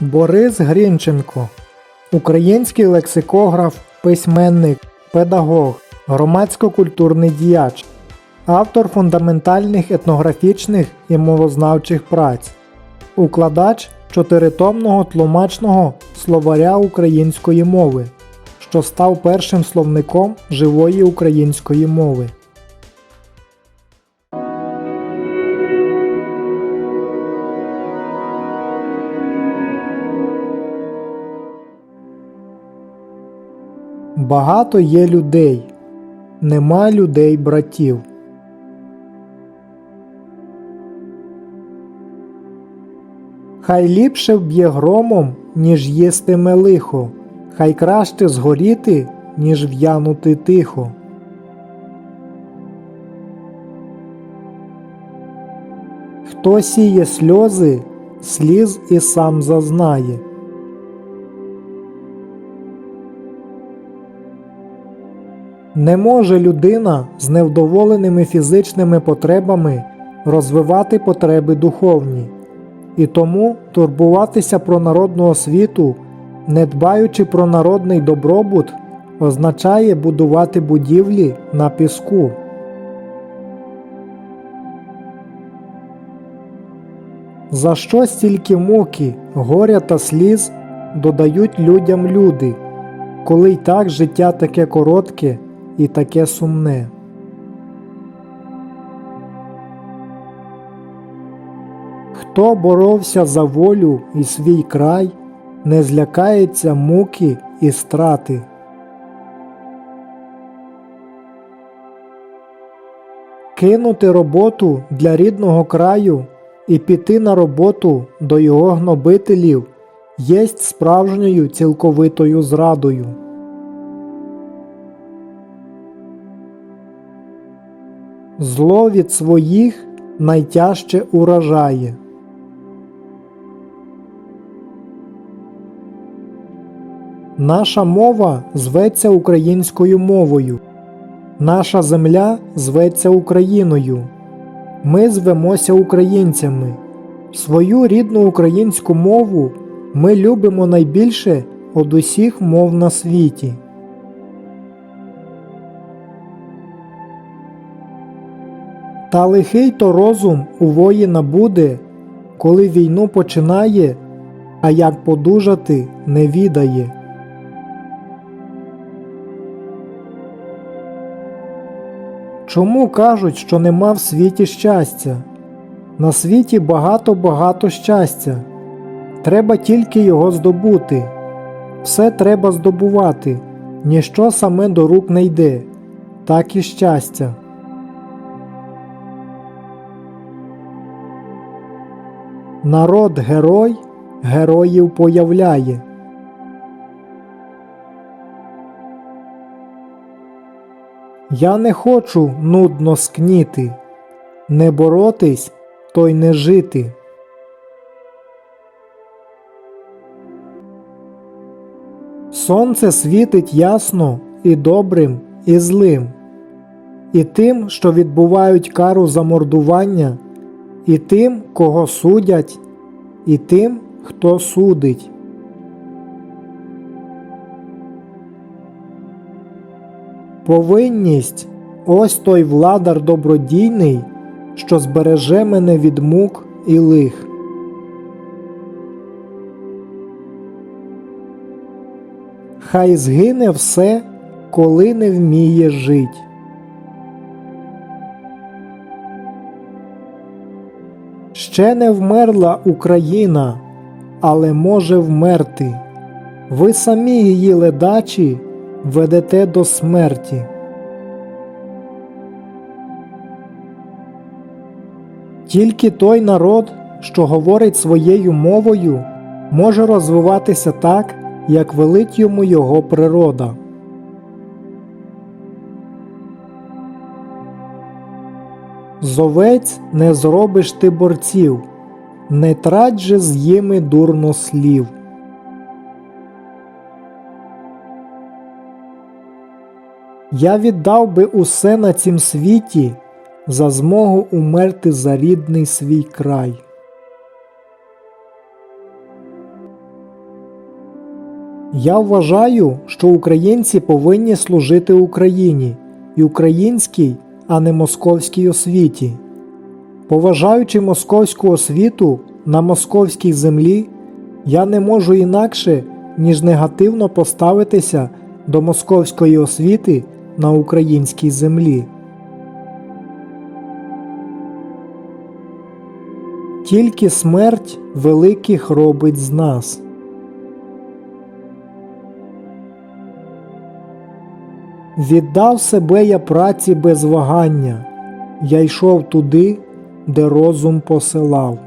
Борис Грінченко, український лексикограф, письменник, педагог, громадсько-культурний діяч, автор фундаментальних етнографічних і мовознавчих праць, укладач чотиритомного тлумачного словаря української мови, що став першим словником живої української мови. Багато є людей, нема людей братів. Хай ліпше вб'є громом, ніж їстиме лихо, хай краще згоріти, ніж в'янути тихо. Хто сіє сльози, сліз і сам зазнає. Не може людина з невдоволеними фізичними потребами розвивати потреби духовні, і тому турбуватися про народну освіту, не дбаючи про народний добробут, означає будувати будівлі на піску. За що стільки муки, горя та сліз додають людям люди, коли й так життя таке коротке і таке сумне. Хто боровся за волю і свій край, не злякається муки і страти. Кинути роботу для рідного краю і піти на роботу до його гнобителів єсть справжньою цілковитою зрадою. Зло від своїх найтяжче уражає. Наша мова зветься українською мовою. Наша земля зветься Україною. Ми звемося українцями. Свою рідну українську мову ми любимо найбільше од усіх мов на світі. Та лихий то розум у воїна буде, коли війну починає, а як подужати не відає. Чому кажуть, що нема в світі щастя? На світі багато-багато щастя. Треба тільки його здобути. Все треба здобувати, ніщо саме до рук не йде, так і щастя. Народ герой героїв появляє. Я не хочу нудно скніти, не боротись, то й не жити. Сонце світить ясно і добрим, і злим, і тим, що відбувають кару за мордування, і тим, кого судять, і тим, хто судить. Повинність ось той владар добродійний, що збереже мене від мук і лих. Хай згине все, коли не вміє жить. Ще не вмерла Україна, але може вмерти. Ви самі її ледачі ведете до смерті. Тільки той народ, що говорить своєю мовою, може розвиватися так, як велить йому його природа. З овець не зробиш ти борців, не трать же з їми дурно слів. Я віддав би усе на цім світі за змогу умерти за рідний свій край. Я вважаю, що українці повинні служити Україні і українській, а не московській освіті. Поважаючи московську освіту на московській землі, я не можу інакше, ніж негативно поставитися до московської освіти на українській землі. Тільки смерть великих робить з нас. Віддав себе я праці без вагання, я йшов туди, де розум посилав.